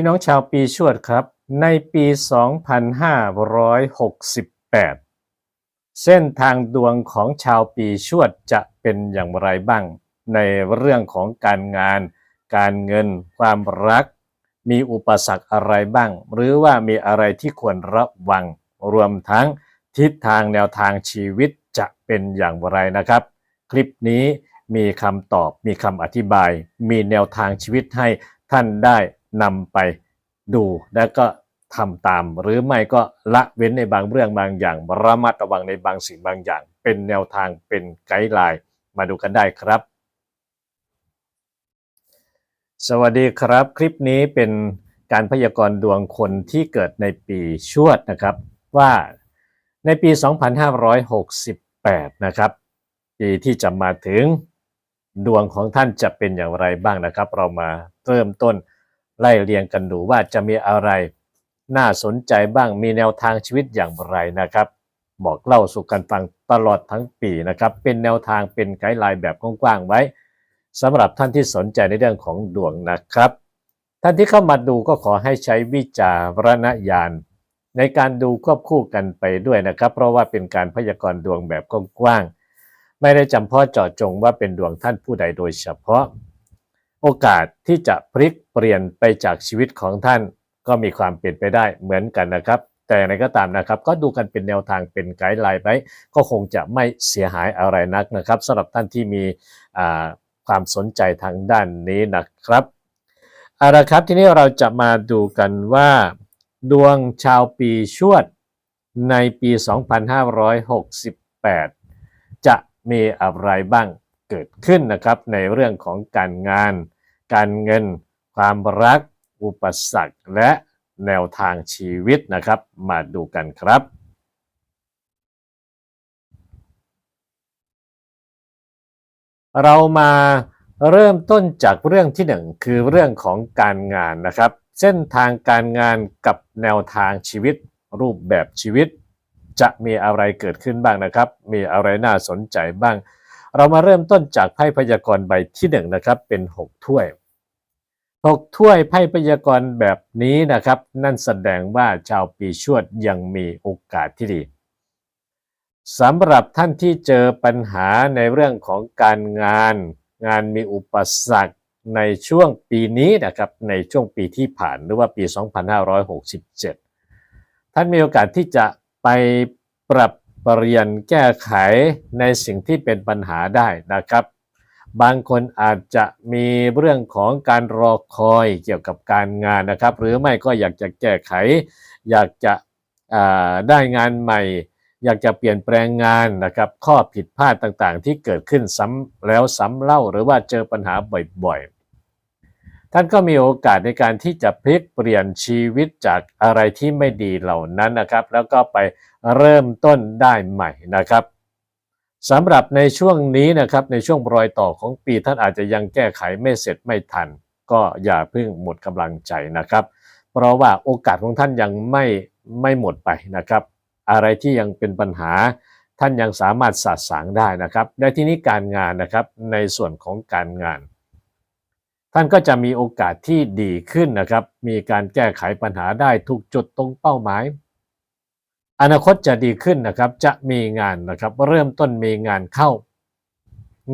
พี่น้องชาวปีชวดครับ ในปี 2568 เส้นทางดวงของชาวปีชวดจะเป็นอย่างไรบ้าง ในเรื่องของการงาน การเงิน ความรัก มีอุปสรรคอะไรบ้าง หรือว่ามีอะไรที่ควรระวัง รวมทั้งทิศทางแนวทางชีวิตจะเป็นอย่างไรนะครับ คลิปนี้มีคำตอบ มีคำอธิบาย มีแนวทางชีวิตให้ท่านได้ นำไปดูแล้วก็ทำตาม หรือไม่ก็ละเว้นในบางเรื่องบางอย่าง ระมัดระวังในบางสิ่งบางอย่าง เป็นแนวทางเป็นไกด์ไลน์มาดูกันได้ครับ สวัสดีครับ คลิปนี้เป็นการพยากรณ์ดวงคนที่เกิดในปีชวดนะครับ ว่าในปี 2568 นะครับ ปีที่จะมาถึงดวงของท่านจะเป็นอย่างไรบ้างนะครับ เรามาเริ่มต้น ไล่เรียงกันดูว่าจะมีอะไรน่าสนใจบ้างมีแนวทางชีวิตอย่างไรนะครับ บอกเล่าสู่กันฟังตลอดทั้งปีนะครับ เป็นแนวทางเป็นไกด์ไลน์แบบกว้างๆไว้สำหรับท่านที่สนใจในเรื่องของดวงนะครับ ท่านที่เข้ามาดูก็ขอให้ใช้วิจารณญาณในการดูควบคู่กันไปด้วยนะครับ เพราะว่าเป็นการพยากรณ์ดวงแบบกว้างๆไม่ได้จำเพาะเจาะจงว่าเป็นดวงท่านผู้ใดโดยเฉพาะ โอกาสที่จะพลิกเปลี่ยนไปจากชีวิตของท่าน ก็มีความเปลี่ยนไปได้เหมือนกันนะครับ แต่อย่างไรก็ตามนะครับ ก็ดูกันเป็นแนวทางเป็นไกด์ไลน์ไปก็คงจะไม่เสียหายอะไรนักนะครับสำหรับท่านที่มีความสนใจทางด้านนี้นะครับเอาละครับทีนี้เราจะมาดูกันว่า ดวงชาวปีชวดในปี 2568 จะมีอะไรบ้างเกิดขึ้นนะครับในเรื่องของการงาน การเงิน ความรัก อุปสรรค และแนวทางชีวิตนะครับ มาดูกันครับ เรามาเริ่มต้นจากเรื่องที่หนึ่งคือเรื่องของการงานนะครับ เส้นทางการงานกับแนวทางชีวิต รูปแบบชีวิต จะมีอะไรเกิดขึ้นบ้างนะครับ มีอะไรน่าสนใจบ้าง เรามาเริ่มต้นจากไพ่พยากรณ์ใบที่หนึ่งนะครับ เป็น 6 ถ้วย 6ถ้วยไพ่พยากรณ์แบบนี้นะครับ นั่นแสดงว่าชาวปีชวดยังมีโอกาสที่ดีสำหรับท่านที่เจอปัญหาในเรื่องของการงาน งานมีอุปสรรคในช่วงปีนี้นะครับในช่วงปีที่ผ่านหรือว่าปี 2567 ท่านมีโอกาสที่จะไปปรับเปลี่ยนแก้ไขในสิ่งที่เป็นปัญหาได้นะครับ บางคนอาจจะมีเรื่องของการรอคอยเกี่ยวกับการงานนะครับ หรือไม่ก็อยากจะแก้ไข อยากจะได้งานใหม่ อยากจะเปลี่ยนแปลงงานนะครับ ข้อผิดพลาดต่างๆ ที่เกิดขึ้นซ้ำแล้วซ้ำเล่า หรือว่าเจอปัญหาบ่อยๆ ท่านก็มีโอกาสในการที่จะพลิกเปลี่ยนชีวิตจากอะไรที่ไม่ดีเหล่านั้นนะครับ แล้วก็ไปเริ่มต้นได้ใหม่นะครับ สำหรับในช่วงนี้นะครับในช่วงรอยต่อของปีท่านอาจจะยังแก้ไขไม่เสร็จไม่ทัน ก็อย่าเพิ่งหมดกำลังใจนะครับ เพราะว่าโอกาสของท่านยังไม่ไม่หมดไปนะครับ อะไรที่ยังเป็นปัญหาท่านยังสามารถสะสางได้นะครับในที่นี้การงานนะครับในส่วนของการงาน ท่านก็จะมีโอกาสที่ดีขึ้นนะครับ มีการแก้ไขปัญหาได้ถูกจุดตรงเป้าหมาย อนาคตจะดีขึ้นนะครับ จะมีงานนะครับ เริ่มต้นมีงานเข้า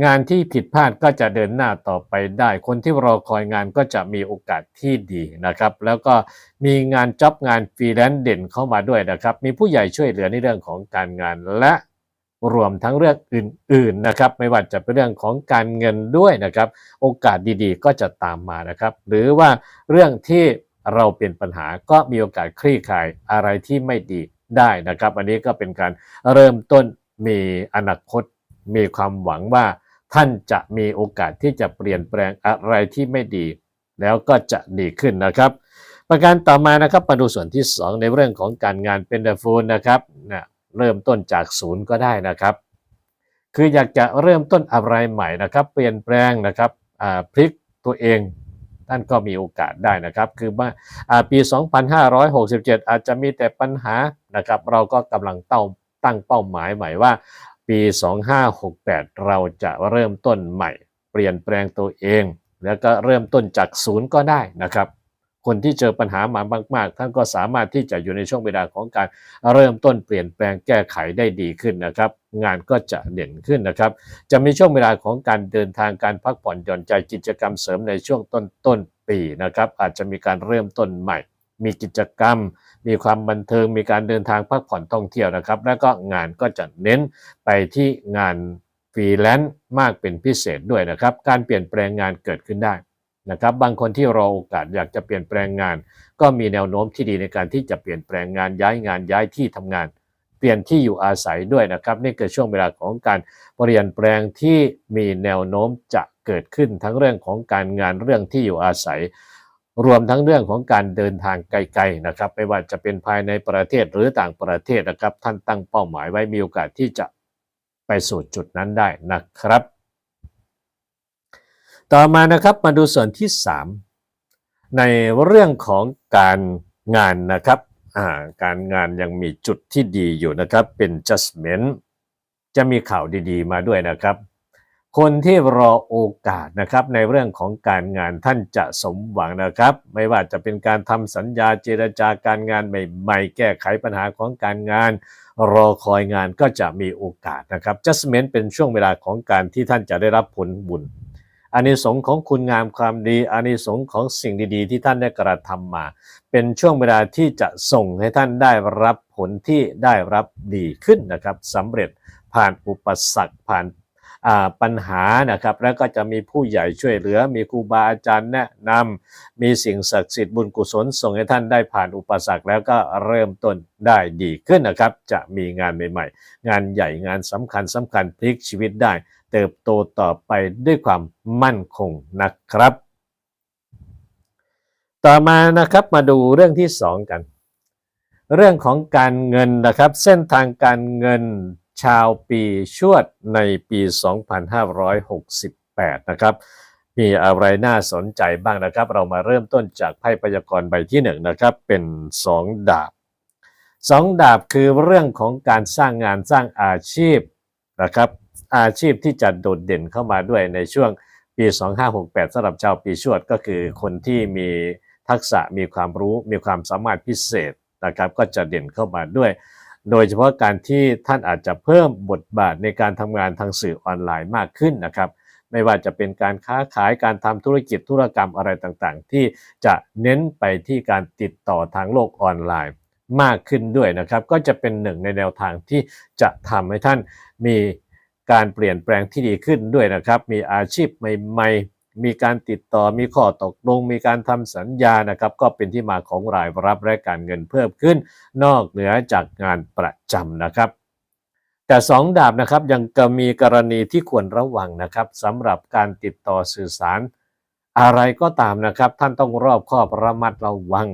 งานที่ผิดพลาดก็จะเดินหน้าต่อไปได้ คนที่รอคอยงานก็จะมีโอกาสที่ดีนะครับ แล้วก็มีงานจ็อบงานฟรีแลนซ์เด่นเข้ามาด้วยนะครับ มีผู้ใหญ่ช่วยเหลือในเรื่องของการงานและรวมทั้งเรื่องอื่นๆนะครับ ไม่ว่าจะเป็นเรื่องของการเงินด้วยนะครับ โอกาสดีๆ ก็จะตามมานะครับ หรือว่าเรื่องที่เราเป็นปัญหาก็มีโอกาสคลี่คลายอะไรที่ไม่ดี ได้นะครับ อันนี้ก็เป็นการเริ่มต้นมีอนาคต มีความหวังว่าท่านจะมีโอกาสที่จะเปลี่ยนแปลงอะไรที่ไม่ดี แล้วก็จะดีขึ้นนะครับ ประการต่อมานะครับมาดูส่วนที่ 2 ในเรื่องของการงานเป็นเดฟูลนะครับนะเริ่มต้นจากศูนย์ก็ได้นะครับ คืออยากจะเริ่มต้นอะไรใหม่นะครับ เปลี่ยนแปลงนะครับพลิกตัวเอง ท่านก็มีโอกาสได้นะครับ คือว่าปี 2567 อาจจะมีแต่ปัญหานะครับ เราก็กำลังเต้าตั้งเป้าหมายใหม่ว่า ปี 2568 เราจะเริ่มต้นใหม่ เปลี่ยนแปลงตัวเอง แล้วก็เริ่มต้นจากศูนย์ก็ได้นะครับ คนที่เจอปัญหามามาก ๆ ท่านก็สามารถที่จะอยู่ในช่วงเวลาของการเริ่มต้นเปลี่ยนแปลงแก้ไขได้ดีขึ้นนะครับ งานก็จะเด่นขึ้นนะครับ จะมีช่วงเวลาของการเดินทางการพักผ่อนหย่อนใจกิจกรรมเสริมในช่วงต้นต้นปีนะครับ อาจจะมีการเริ่มต้นใหม่ มีกิจกรรม มีความบันเทิงมีการเดินทางพักผ่อนท่องเที่ยวนะครับ แล้วก็งานก็จะเน้นไปที่งานฟรีแลนซ์มากเป็นพิเศษด้วยนะครับ การเปลี่ยนแปลงงานเกิดขึ้นได้ นะครับบางคนที่รอโอกาสอยากจะเปลี่ยนแปลงงาน ก็มีแนวโน้มที่ดีในการที่จะเปลี่ยนแปลงงานย้ายงานย้ายที่ทำงาน เปลี่ยนที่อยู่อาศัยด้วยนะครับนี่คือช่วงเวลาของการเปลี่ยนแปลงที่มีแนวโน้มจะเกิดขึ้นทั้งเรื่องของการงานเรื่องที่อยู่อาศัย รวมทั้งเรื่องของการเดินทางไกลๆนะครับไม่ว่าจะเป็นภายในประเทศหรือต่างประเทศนะครับ ท่านตั้งเป้าหมายไว้มีโอกาสที่จะไปสู่จุดนั้นได้นะครับ ต่อมานะครับมาดูส่วนที่ 3 ในเรื่องของการงานนะครับการงานยังมีจุดที่ดีอยู่นะครับ เป็น judgment จะมีข่าวดีๆ มาด้วยนะครับ คนที่รอโอกาสนะครับในเรื่องของการงานท่านจะสมหวังนะครับ ไม่ว่าจะเป็นการทำสัญญาเจรจาการงานใหม่ๆ แก้ไขปัญหาของการงาน รอคอยงานก็จะมีโอกาสนะครับ judgment เป็นช่วงเวลาของการที่ท่านจะได้รับผลบุญ อานิสงส์ของคุณงามความดีอานิสงส์ของสิ่งดีๆ ที่ท่านได้กระทำมา เป็นช่วงเวลาที่จะส่งให้ท่านได้รับผลที่ได้รับดีขึ้นนะครับสำเร็จผ่านอุปสรรคผ่าน ปัญหานะครับ แล้วก็จะมีผู้ใหญ่ช่วยเหลือ มีครูบาอาจารย์แนะนำมีสิ่งศักดิ์สิทธิ์บุญกุศลส่งให้ท่านได้ผ่านอุปสรรคแล้วก็เริ่มต้นได้ดีขึ้นนะครับ จะมีงานใหม่ๆ งานใหญ่งานสำคัญสำคัญพลิกชีวิตได้ เติบโตต่อไปด้วยความมั่นคงนะครับ ต่อมานะครับมาดูเรื่องที่ 2 กัน เรื่องของการเงินนะครับ เส้นทางการเงิน ชาวปีชวดในปี 2568 นะครับ มีอะไรน่าสนใจบ้างนะครับ เรามาเริ่มต้นจากไพ่พยากรณ์ใบที่1นงนะครับ เป็น 2 ดาบ 2 ดาบคือเรื่องของการสร้างงานสร้างอาชีพนะครับ อาชีพที่จะโดดเด่นเข้ามาด้วยในช่วงปี 2568สำหรับชาวปีชวดก็คือคนที่มีทักษะมีความรู้มีความสามารถพิเศษนะครับก็จะเด่นเข้ามาด้วย โดยเฉพาะการที่ท่านอาจจะเพิ่มบทบาทในการทำงานทางสื่อออนไลน์มากขึ้นนะครับ ไม่ว่าจะเป็นการค้าขายการทำธุรกิจธุรกรรมอะไรต่างๆ ที่จะเน้นไปที่การติดต่อทางโลกออนไลน์มากขึ้นด้วยนะครับ ก็จะเป็นหนึ่งในแนวทางที่จะทำให้ท่านมีการเปลี่ยนแปลงที่ดีขึ้นด้วยนะครับ มีอาชีพใหม่ๆ มีการติดต่อมีข้อตกลง มีการทำสัญญานะครับ ก็เป็นที่มาของรายรับและการเงินเพิ่มขึ้น นอกเหนือจากงานประจำนะครับ แต่สองดาบนะครับยังก็มีกรณีที่ควรระวังนะครับสำหรับการติดต่อสื่อสาร อะไรก็ตามนะครับ ท่านต้องรอบคอบระมัดระวัง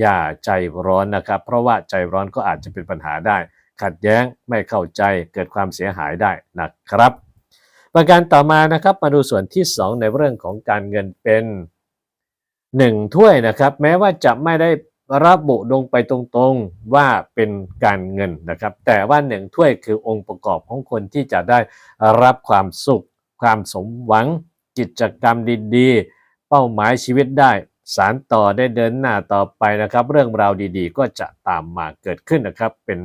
อย่าใจร้อนนะครับ เพราะว่าใจร้อนก็อาจจะเป็นปัญหาได้ ขัดแย้งไม่เข้าใจเกิดความเสียหายได้นะครับ ประการต่อมานะครับมาดูส่วนที่ 2 ในเรื่องของการเงินเป็น 1 ถ้วยนะครับ แม้ว่าจะไม่ได้ระบุลงไปตรงๆว่าเป็นการเงินนะครับ แต่ว่าหนึ่งถ้วยคือองค์ประกอบของคนที่จะได้รับความสุข ความสมหวัง กิจกรรมดีๆ เป้าหมายชีวิตได้ สารต่อได้เดินหน้าต่อไปนะครับ เรื่องราวดีๆ ก็จะตามมาเกิดขึ้นนะครับ เป็น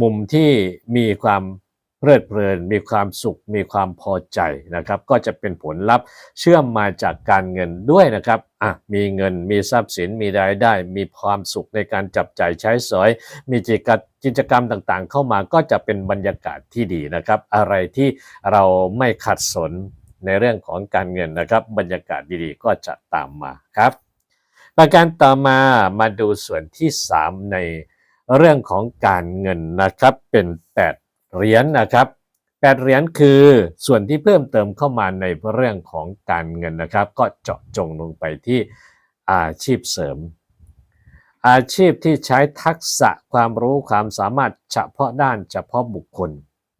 มุมที่มีความ เพลิดเพลินมีความสุขมีความพอใจนะครับ ก็จะเป็นผลลัพธ์เชื่อมมาจากการเงินด้วยนะครับอะมีเงินมีทรัพย์สินมีรายได้ มีความสุขในการจับจ่ายใช้สอย มีกิจกรรมกิจกรรมต่างๆ เข้ามาก็จะเป็นบรรยากาศที่ดีนะครับ อะไรที่เราไม่ขัดสนในเรื่องของการเงินนะครับ บรรยากาศดีๆ ก็จะตามมาครับ ประการต่อมามาดูส่วนที่ 3 ในเรื่องของการเงินนะครับเป็น เหรียญนนะครับ8เหรียญคือส่วนที่เพิ่มเติมเข้ามาในเรื่องของการเงินนะครับ ก็เจาะจงลงไปที่อาชีพเสริม อาชีพที่ใช้ทักษะความรู้ความสามารถเฉพาะด้านเฉพาะบุคคล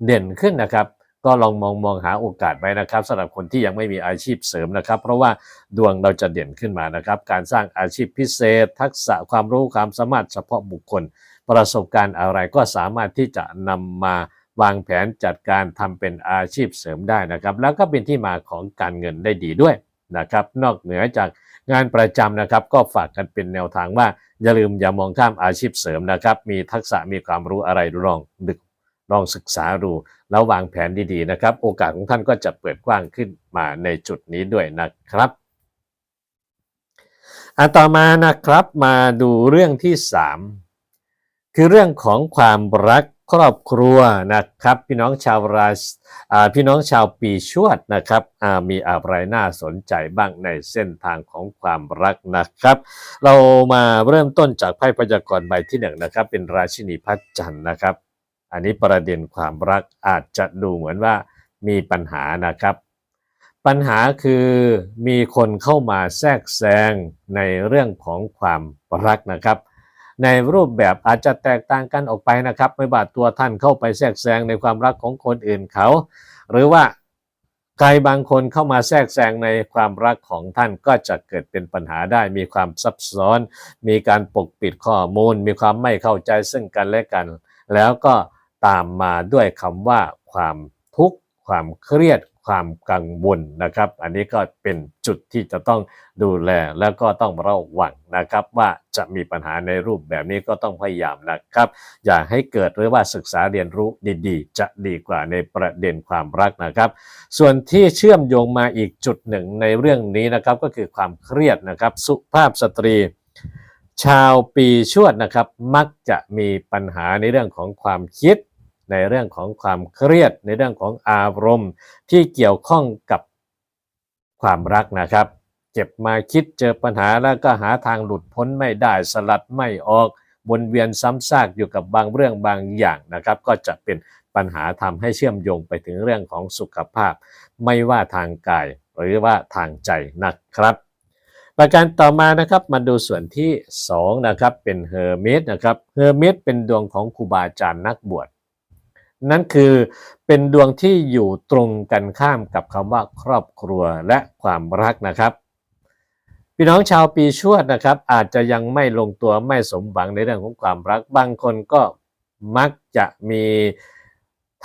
เด่นขึ้นนะครับ ก็ลองมองมองหาโอกาสไว้นะครับสำหรับคนที่ยังไม่มีอาชีพเสริมนะครับ เพราะว่าดวงเราจะเด่นขึ้นมานะครับ การสร้างอาชีพพิเศษ ทักษะความรู้ความสามารถเฉพาะบุคคล ประสบการณ์อะไรก็สามารถที่จะนำมาวางแผนจัดการทำเป็นอาชีพเสริมได้นะครับ แล้วก็เป็นที่มาของการเงินได้ดีด้วยนะครับ นอกเหนือจากงานประจำนะครับ ก็ฝากกันเป็นแนวทางว่า อย่าลืมอย่ามองข้ามอาชีพเสริมนะครับ มีทักษะมีความรู้อะไรลองดึกลองศึกษาดูแล้ววางแผนดีๆนะครับ โอกาสของท่านก็จะเปิดกว้างขึ้นมาในจุดนี้ด้วยนะครับอันต่อมานะครับมาดูเรื่องที่ 3 คือเรื่องของความรักครอบครัวนะครับ พี่น้องชาวราศพี่น้องชาวปีชวดนะครับมีอะไรน่าสนใจบ้างในเส้นทางของความรักนะครับ เรามาเริ่มต้นจากไพ่พยากรณ์ใบที่หนึ่งนะครับ เป็นราชินีพัชจันทร์นะครับ อันนี้ประเด็นความรักอาจจะดูเหมือนว่ามีปัญหานะครับ ปัญหาคือมีคนเข้ามาแทรกแซงในเรื่องของความรักนะครับ ในรูปแบบอาจจะแตกต่างกันออกไปนะครับ ไม่ว่าตัวท่านเข้าไปแทรกแซงในความรักของคนอื่นเขา หรือว่าใครบางคนเข้ามาแทรกแซงในความรักของท่านก็จะเกิดเป็นปัญหาได้ มีความซับซ้อน มีการปกปิดข้อมูล มีความไม่เข้าใจซึ่งกันและกัน แล้วก็ตามมาด้วยคำว่าความทุกข์ความเครียด ความกังวลนะครับ อันนี้ก็เป็นจุดที่จะต้องดูแลแล้วก็ต้องระวังนะครับ ว่าจะมีปัญหาในรูปแบบนี้ก็ต้องพยายามนะครับ อย่าให้เกิดหรือว่าศึกษาเรียนรู้ดีๆ จะดีกว่าในประเด็นความรักนะครับ ส่วนที่เชื่อมโยงมาอีกจุดหนึ่งในเรื่องนี้นะครับก็คือความเครียดนะครับ สุภาพสตรี ชาวปีชวดนะครับ มักจะมีปัญหาในเรื่องของความคิด ในเรื่องของความเครียด ในเรื่องของอารมณ์ ที่เกี่ยวข้องกับความรักนะครับ เก็บมาคิดเจอปัญหาแล้วก็หาทางหลุดพ้นไม่ได้สลัดไม่ออกวนเวียนซ้ำซากอยู่กับบางเรื่องบางอย่างนะครับ ก็จะเป็นปัญหาทำให้เชื่อมโยงไปถึงเรื่องของสุขภาพ ไม่ว่าทางกายหรือว่าทางใจนะครับ ประการต่อมานะครับมาดูส่วนที่2นะครับเป็นเฮอร์เมสนะครับเฮอร์เมสเป็นดวงของครูบาอาจารย์นักบวช นั่นคือเป็นดวงที่อยู่ตรงกันข้ามกับคำว่าครอบครัวและความรักนะครับ พี่น้องชาวปีชวดนะครับ อาจจะยังไม่ลงตัวไม่สมหวังในเรื่องของความรัก บางคนก็มักจะมี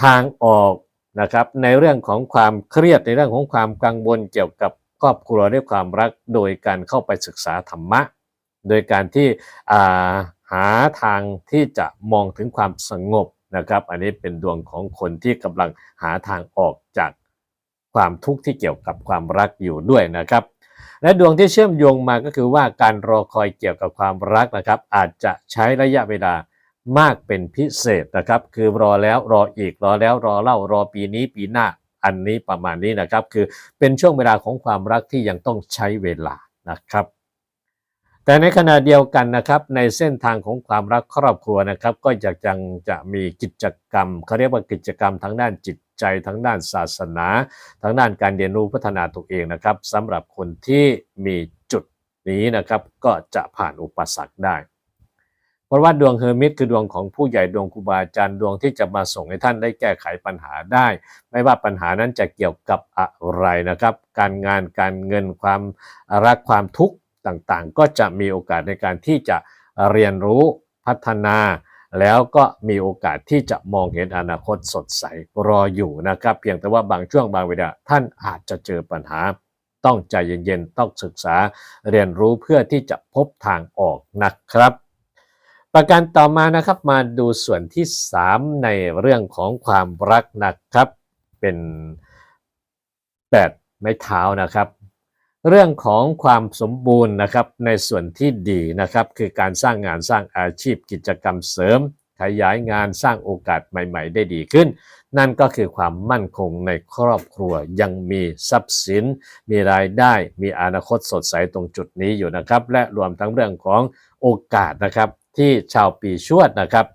ทางออกนะครับ ในเรื่องของความเครียดในเรื่องของความกังวลเกี่ยวกับครอบครัวด้วยความรัก โดยการเข้าไปศึกษาธรรมะ โดยการที่าหาทางที่จะมองถึงความสงบ นะครับ อันนี้เป็นดวงของคนที่กำลังหาทางออกจากความทุกข์ที่เกี่ยวกับความรักอยู่ด้วยนะครับ และดวงที่เชื่อมโยงมาก็คือว่าการรอคอยเกี่ยวกับความรักนะครับ อาจจะใช้ระยะเวลามากเป็นพิเศษนะครับ คือรอแล้วรออีกรอแล้วรอเล่ารอปีนี้ปีหน้าอันนี้ประมาณนี้นะครับ คือเป็นช่วงเวลาของความรักที่ยังต้องใช้เวลานะครับ แต่ในขณะเดียวกันนะครับในเส้นทางของความรักครอบครัวนะครับก็อยากยังจะมีกิจกรรมเขาเรียกว่ากิจกรรมทั้งด้านจิตใจทั้งด้านศาสนาทั้งด้านการเรียนรู้พัฒนาตัวเองนะครับสำหรับคนที่มีจุดนี้นะครับก็จะผ่านอุปสรรคได้เพราะว่าดวงเฮอร์มิตคือดวงของผู้ใหญ่ดวงครูบาอาจารย์ดวงที่จะมาส่งให้ท่านได้แก้ไขปัญหาได้ ไม่ว่าปัญหานั้นจะเกี่ยวกับอะไรนะครับ การงานการเงินความรักความทุกข์ ต่างๆ ก็จะมีโอกาสในการที่จะเรียนรู้พัฒนา แล้วก็มีโอกาสที่จะมองเห็นอนาคตสดใสรออยู่นะครับ เพียงแต่ว่าบางช่วงบางเวลาท่านอาจจะเจอปัญหา ต้องใจเย็นๆ ต้องศึกษาเรียนรู้เพื่อที่จะพบทางออกนะครับประการต่อมานะครับมาดูส่วนที่ 3 ในเรื่องของความรักนะครับ เป็นแปดไม้เท้านะครับ เรื่องของความสมบูรณ์นะครับในส่วนที่ดีนะครับคือการสร้างงานสร้างอาชีพกิจกรรมเสริม ขยายงานสร้างโอกาสใหม่ ๆ ได้ดีขึ้น นั่นก็คือความมั่นคงในครอบครัวยังมีทรัพย์สิน มีรายได้มีอนาคตสดใสตรงจุดนี้อยู่นะครับ และรวมทั้งเรื่องของโอกาสนะครับที่ชาวปีชวดนะครับ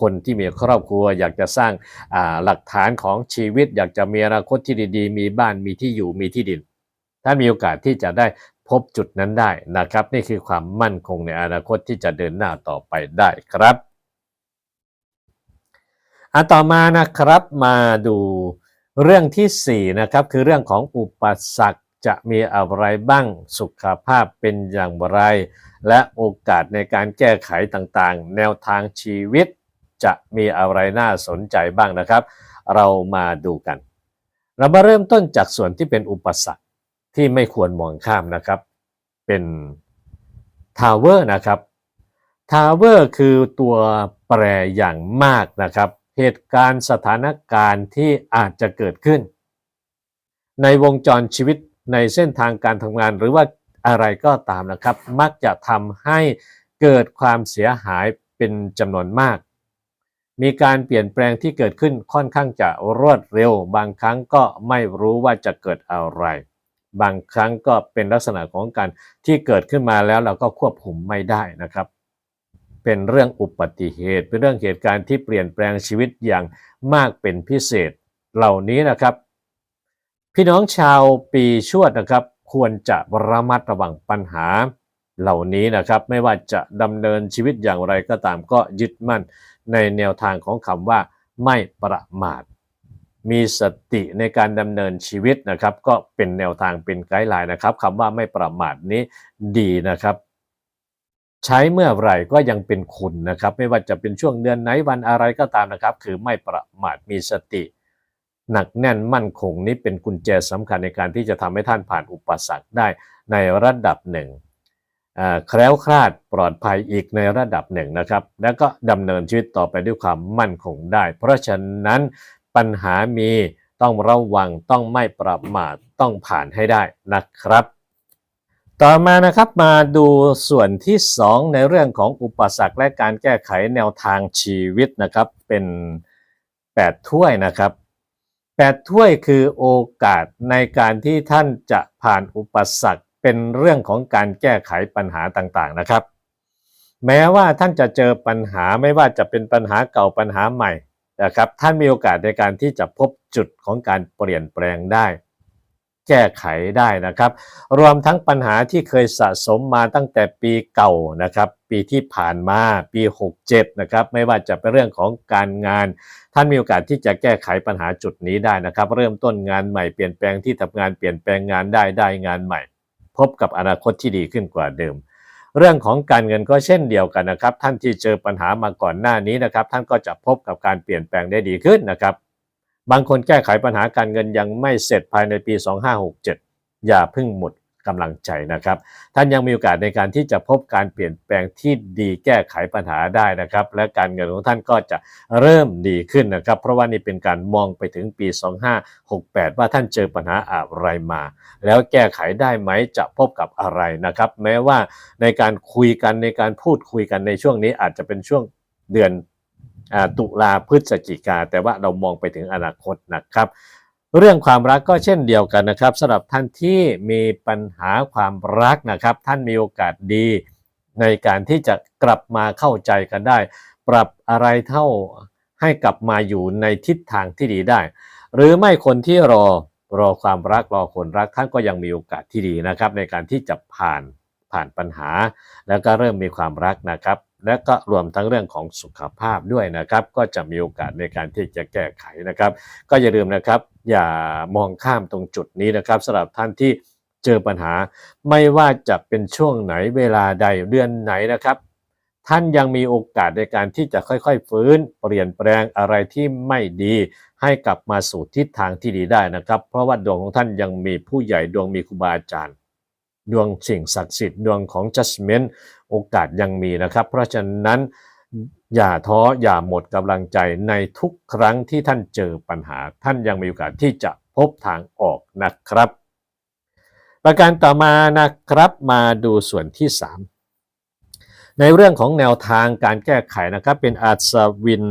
คนที่มีครอบครัวอยากจะสร้างหลักฐานของชีวิต อยากจะมีอนาคตที่ดี ๆ มีบ้านมีที่อยู่มีที่ดิน ท่านมีโอกาสที่จะได้พบจุดนั้นได้นะครับ นี่คือความมั่นคงในอนาคตที่จะเดินหน้าต่อไปได้ครับอะต่อมานะครับมาดูเรื่องที่4นะครับคือเรื่องของอุปสรรคจะมีอะไรบ้างสุขภาพเป็นอย่างไร และโอกาสในการแก้ไขต่างๆ แนวทางชีวิตจะมีอะไรน่าสนใจบ้างนะครับ เรามาดูกัน เรามาเริ่มต้นจากส่วนที่เป็นอุปสรรค ที่ไม่ควรมองข้ามนะครับ เป็นทาวเวอร์นะครับทาวเวอร์คือตัวแปรอย่างมากนะครับ เหตุการณ์สถานการณ์ที่อาจจะเกิดขึ้น ในวงจรชีวิตในเส้นทางการทำงานหรือว่าอะไรก็ตามนะครับ มักจะทำให้เกิดความเสียหายเป็นจำนวนมาก มีการเปลี่ยนแปลงที่เกิดขึ้นค่อนข้างจะรวดเร็ว บางครั้งก็ไม่รู้ว่าจะเกิดอะไร บางครั้งก็เป็นลักษณะของการที่เกิดขึ้นมาแล้วเราก็ควบคุมไม่ได้นะครับ เป็นเรื่องอุบัติเหตุ เป็นเรื่องเหตุการณ์ที่เปลี่ยนแปลงชีวิตอย่างมากเป็นพิเศษเหล่านี้นะครับ พี่น้องชาวปีชวดนะครับ ควรจะระมัดระวังปัญหาเหล่านี้นะครับไม่ว่าจะดำเนินชีวิตอย่างไรก็ตามก็ยึดมั่นในแนวทางของคำว่าไม่ประมาท มีสติในการดำเนินชีวิตนะครับ ก็เป็นแนวทางเป็นไกด์ไลน์นะครับคำว่าไม่ประมาทนี้ดีนะครับ ใช้เมื่อไหร่ก็ยังเป็นคุณนะครับ ไม่ว่าจะเป็นช่วงเดือนไหนวันอะไรก็ตามนะครับ คือไม่ประมาทมีสติ หนักแน่นมั่นคงนี้เป็นกุญแจสำคัญในการที่จะทำให้ท่านผ่านอุปสรรคได้ในระดับหนึ่งแคล้วคลาดปลอดภัยอีกในระดับหนึ่งนะครับ แล้วก็ดำเนินชีวิตต่อไปด้วยความมั่นคงได้ เพราะฉะนั้น ปัญหามีต้องระวังต้องไม่ประมาทต้องผ่านให้ได้นะครับ ต่อมานะครับมาดูส่วนที่ 2 ในเรื่องของอุปสรรคและการแก้ไขแนวทางชีวิตนะครับ เป็น 8 ถ้วยนะครับ8ถ้วยคือโอกาสในการที่ท่านจะผ่านอุปสรรคเป็นเรื่องของการแก้ไขปัญหาต่างๆนะครับ แม้ว่าท่านจะเจอปัญหาไม่ว่าจะเป็นปัญหาเก่าปัญหาใหม่ นะครับท่านมีโอกาสในการที่จะพบจุดของการเปลี่ยนแปลงได้ แก้ไขได้นะครับ รวมทั้งปัญหาที่เคยสะสมมาตั้งแต่ปีเก่านะครับ ปีที่ผ่านมาปี 67 นะครับ ไม่ว่าจะเป็นเรื่องของการงาน ท่านมีโอกาสที่จะแก้ไขปัญหาจุดนี้ได้นะครับ เริ่มต้นงานใหม่เปลี่ยนแปลงที่ทำงานเปลี่ยนแปลงงานได้ได้งานใหม่ พบกับอนาคตที่ดีขึ้นกว่าเดิม เรื่องของการเงินก็เช่นเดียวกันนะครับ ท่านที่เจอปัญหามาก่อนหน้านี้นะครับ ท่านก็จะพบกับการเปลี่ยนแปลงได้ดีขึ้นนะครับ บางคนแก้ไขปัญหาการเงินยังไม่เสร็จภายในปี 2567 อย่าเพิ่งหมด กำลังใจนะครับ ท่านยังมีโอกาสในการที่จะพบการเปลี่ยนแปลงที่ดีแก้ไขปัญหาได้นะครับ และการเงินของท่านก็จะเริ่มดีขึ้นนะครับ เพราะว่านี่เป็นการมองไปถึงปี 2568 ว่าท่านเจอปัญหาอะไรมา แล้วแก้ไขได้ไหมจะพบกับอะไรนะครับ แม้ว่าในการคุยกันในการพูดคุยกันในช่วงนี้อาจจะเป็นช่วงเดือนอตุลาพฤศจิกาแต่ว่าเรามองไปถึงอนาคตนะครับ เรื่องความรักก็เช่นเดียวกันนะครับสำหรับท่านที่มีปัญหาความรักนะครับ ท่านมีโอกาสดีในการที่จะกลับมาเข้าใจกันได้ ปรับอะไรเท่าให้กลับมาอยู่ในทิศทางที่ดีได้ หรือไม่คนที่รอรอความรักรอคนรักท่านก็ยังมีโอกาสที่ดีนะครับ ในการที่จะผ่านผ่านปัญหา แล้วก็เริ่มมีความรักนะครับ และก็รวมทั้งเรื่องของสุขภาพด้วยนะครับ ก็จะมีโอกาสในการที่จะแก้ไขนะครับ ก็อย่าลืมนะครับ อย่ามองข้ามตรงจุดนี้นะครับสำหรับท่านที่เจอปัญหา ไม่ว่าจะเป็นช่วงไหนเวลาใดเดือนไหนนะครับ ท่านยังมีโอกาสในการที่จะค่อยๆ ฟื้นเปลี่ยนแปลงอะไรที่ไม่ดีให้กลับมาสู่ทิศทางที่ดีได้นะครับ เพราะว่าดวงของท่านยังมีผู้ใหญ่ดวงมีครูบาอาจารย์ ดวงสิ่งศักดิ์สิทธิ์ดวงของ judgment โอกาสยังมีนะครับ เพราะฉะนั้นอย่าท้ออย่าหมดกำลังใจในทุกครั้งที่ท่านเจอปัญหา ท่านยังมีโอกาสที่จะพบทางออกนะครับ ประการต่อมานะครับมาดูส่วนที่ 3 ในเรื่องของแนวทางการแก้ไขนะครับเป็นอาศวิน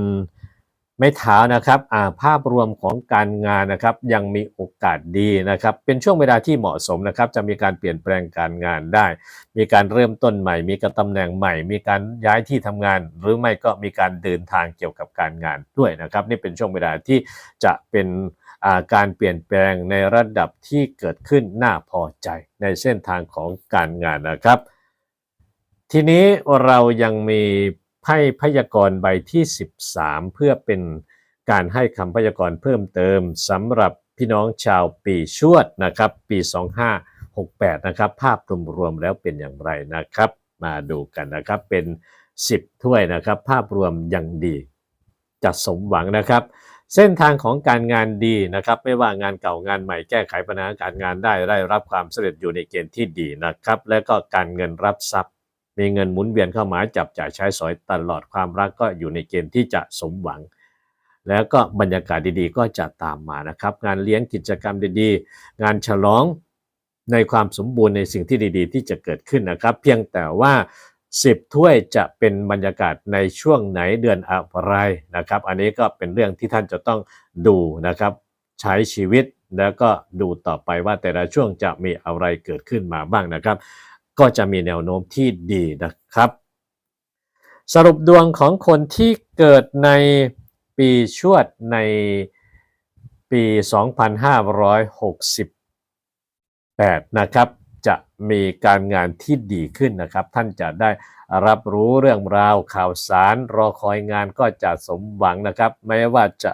ไม้เท้านะครับอ่าภาพรวมของการงานนะครับยังมีโอกาสดีนะครับ เป็นช่วงเวลาที่เหมาะสมนะครับ จะมีการเปลี่ยนแปลงการงานได้ มีการเริ่มต้นใหม่ มีการตำแหน่งใหม่ มีการย้ายที่ทำงาน หรือไม่ก็มีการเดินทางเกี่ยวกับการงานด้วยนะครับ นี่เป็นช่วงเวลาที่จะเป็นการเปลี่ยนแปลงในระดับที่เกิดขึ้นน่าพอใจในเส้นทางของการงานนะครับ ทีนี้เรายังมี ไพ่พยากรณ์ใบที่ 13 เพื่อเป็นการให้คำพยากรณ์เพิ่มเติมสำหรับพี่น้องชาวปีชวดนะครับปี 2568 นะครับภาพรวมๆแล้วเป็นอย่างไรนะครับ มาดูกันนะครับเป็น 10 ถ้วยนะครับ ภาพรวมยังดีจะสมหวังนะครับ เส้นทางของการงานดีนะครับ ไม่ว่างานเก่างานใหม่แก้ไขปัญหาการงานได้ได้รับความสำเร็จอยู่ในเกณฑ์ที่ดีนะครับ และก็การเงินรับทรัพย์ มีเงินหมุนเวียนเข้ามาจับจ่ายใช้สอยตลอดความรักก็อยู่ในเกณฑ์ที่จะสมหวัง แล้วก็บรรยากาศดีๆ ก็จะตามมานะครับ งานเลี้ยงกิจกรรมดีๆ งานฉลองในความสมบูรณ์ในสิ่งที่ดีๆ ที่จะเกิดขึ้นนะครับ เพียงแต่ว่า 10 ถ้วยจะเป็นบรรยากาศในช่วงไหนเดือนอะไรนะครับ อันนี้ก็เป็นเรื่องที่ท่านจะต้องดูนะครับ ใช้ชีวิตแล้วก็ดูต่อไปว่าแต่ละช่วงจะมีอะไรเกิดขึ้นมาบ้างนะครับ ก็จะมีแนวโน้มที่ดีนะครับ สรุปดวงของคนที่เกิดในปีชวดในปี 2568 นะครับ จะมีการงานที่ดีขึ้นนะครับ ท่านจะได้รับรู้เรื่องราวข่าวสาร รอคอยงานก็จะสมหวังนะครับแม้ว่าจะ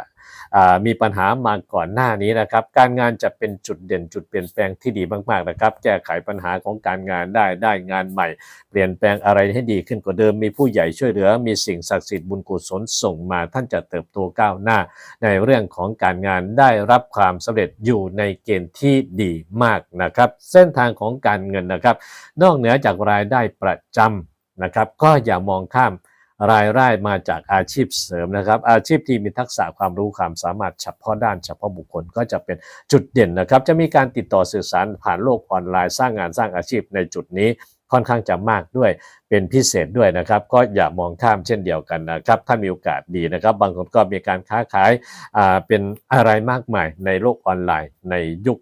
มีปัญหามาก่อนหน้านี้นะครับ การงานจะเป็นจุดเด่นจุดเปลี่ยนแปลงที่ดีมากๆนะครับ แก้ไขปัญหาของการงานได้ได้งานใหม่ เปลี่ยนแปลงอะไรให้ดีขึ้นกว่าเดิม มีผู้ใหญ่ช่วยเหลือ มีสิ่งศักดิ์สิทธิ์บุญกุศลส่งมา ท่านจะเติบโตก้าวหน้า ในเรื่องของการงานได้รับความสำเร็จอยู่ในเกณฑ์ที่ดีมากนะครับ เส้นทางของการเงินนะครับ นอกเหนือจากรายได้ประจำนะครับ ก็อย่ามองข้าม รายได้มาจากอาชีพเสริมนะครับ อาชีพที่มีทักษะความรู้ความสามารถเฉพาะด้านเฉพาะบุคคลก็จะเป็นจุดเด่นนะครับ จะมีการติดต่อสื่อสารผ่านโลกออนไลน์สร้างงานสร้างอาชีพในจุดนี้ค่อนข้างจะมากด้วยเป็นพิเศษด้วยนะครับ ก็อย่ามองข้ามเช่นเดียวกันนะครับ ถ้ามีโอกาสดีนะครับ บางคนก็มีการค้าขายอ่าเป็นอะไรมากมายในโลกออนไลน์ในยุค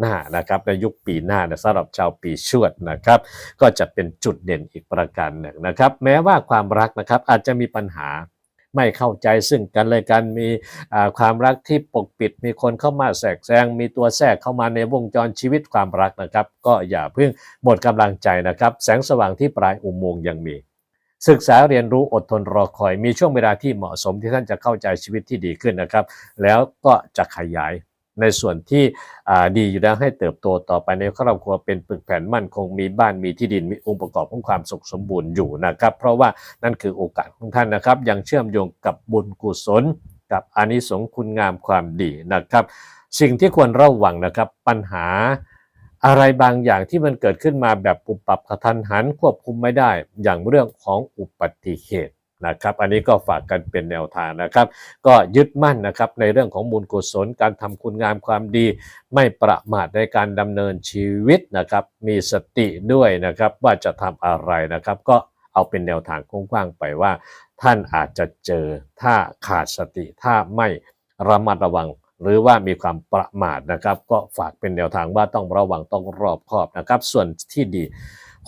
หน้านะครับในยุคปีหน้านะสำหรับชาวปีชวดนะครับก็จะเป็นจุดเด่นอีกประการหนึ่งนะครับ แม้ว่าความรักนะครับอาจจะมีปัญหาไม่เข้าใจซึ่งกันและกันมีความรักที่ปกปิด มีคนเข้ามาแทรกแซงมีตัวแทรกเข้ามาในวงจรชีวิตความรักนะครับ ก็อย่าเพิ่งหมดกำลังใจนะครับ แสงสว่างที่ปลายอุโมงค์ยังมี ศึกษาเรียนรู้อดทนรอคอย มีช่วงเวลาที่เหมาะสมที่ท่านจะเข้าใจชีวิตที่ดีขึ้นนะครับ แล้วก็จะขยาย ในส่วนที่ดีอยู่แล้วให้เติบโตต่อไปในครอบครัวเป็นปึกแผ่นมั่นคงมีบ้านมีที่ดินมีองค์ประกอบของความสุขสมบูรณ์อยู่นะครับ เพราะว่านั่นคือโอกาสของท่านนะครับ ยังเชื่อมโยงกับบุญกุศล กับอานิสงส์คุณงามความดีนะครับ สิ่งที่ควรระวังนะครับปัญหาอะไรบางอย่างที่มันเกิดขึ้นมาแบบปุบปับกระทันหันควบคุมไม่ได้ อย่างเรื่องของอุบัติเหตุ นะครับอันนี้ก็ฝากกันเป็นแนวทางนะครับ ก็ยึดมั่นนะครับในเรื่องของบุญกุศลการทำคุณงามความดี ไม่ประมาทในการดำเนินชีวิตนะครับ มีสติด้วยนะครับว่าจะทำอะไรนะครับ ก็เอาเป็นแนวทางกว้างๆไปว่า ท่านอาจจะเจอถ้าขาดสติถ้าไม่ระมัดระวังหรือว่ามีความประมาทนะครับ ก็ฝากเป็นแนวทางว่าต้องระวังต้องรอบคอบนะครับ ส่วนที่ดี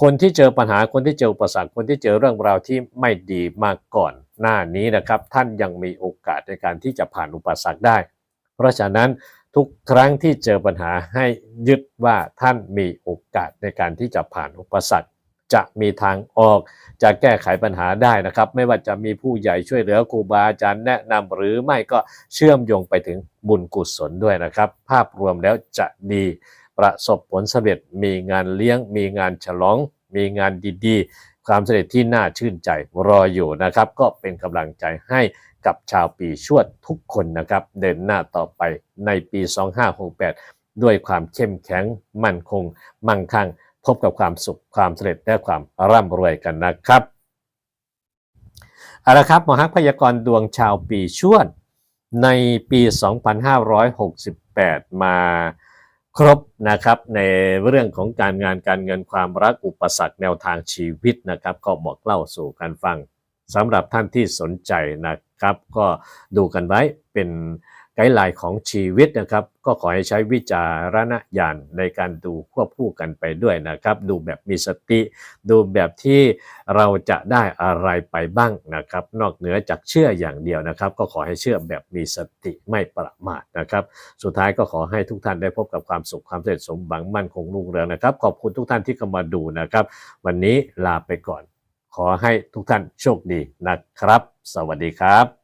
คนที่เจอปัญหาคนที่เจออุปสรรคคนที่เจอเรื่องราวที่ไม่ดีมาก่อนหน้านี้นะครับ ท่านยังมีโอกาสในการที่จะผ่านอุปสรรคได้ เพราะฉะนั้นทุกครั้งที่เจอปัญหาให้ยึดว่าท่านมีโอกาสในการที่จะผ่านอุปสรรค จะมีทางออก จะแก้ไขปัญหาได้นะครับ ไม่ว่าจะมีผู้ใหญ่ช่วยเหลือครูบาอาจารย์แนะนำหรือไม่ก็เชื่อมโยงไปถึงบุญกุศลด้วยนะครับ ภาพรวมแล้วจะดี ประสบผลสำเร็จมีงานเลี้ยง มีงานฉลอง มีงานดีๆ ความสำเร็จที่น่าชื่นใจรออยู่นะครับ ก็เป็นกำลังใจให้กับชาวปีชวดทุกคนนะครับ เดินหน้าต่อไปในปี 2568 ด้วยความเข้มแข็งมั่นคง มั่งคั่ง พบกับความสุขความสำเร็จและความร่ำรวยกันนะครับเอาละครับหมอฮักพยากรณ์ดวงชาวปีชวดในปี 2568 มา ครบนะครับในเรื่องของการงานการเงินความรักอุปสรรคแนวทางชีวิตนะครับ ก็บอกเล่าสู่กันฟังสำหรับท่านที่สนใจนะครับ ก็ดูกันไว้เป็น ไกด์ไลน์ของชีวิตนะครับ ก็ขอให้ใช้วิจารณญาณในการดูควบคู่กันไปด้วยนะครับ ดูแบบมีสติ ดูแบบที่เราจะได้อะไรไปบ้างนะครับ นอกเหนือจากเชื่ออย่างเดียวนะครับ ก็ขอให้เชื่อแบบมีสติไม่ประมาทนะครับ สุดท้ายก็ขอให้ทุกท่านได้พบกับความสุขความสำเร็จสมหวังมั่นคงรุ่งเรืองนะครับ ขอบคุณทุกท่านที่เข้ามาดูนะครับ วันนี้ลาไปก่อน ขอให้ทุกท่านโชคดีนะครับ สวัสดีครับ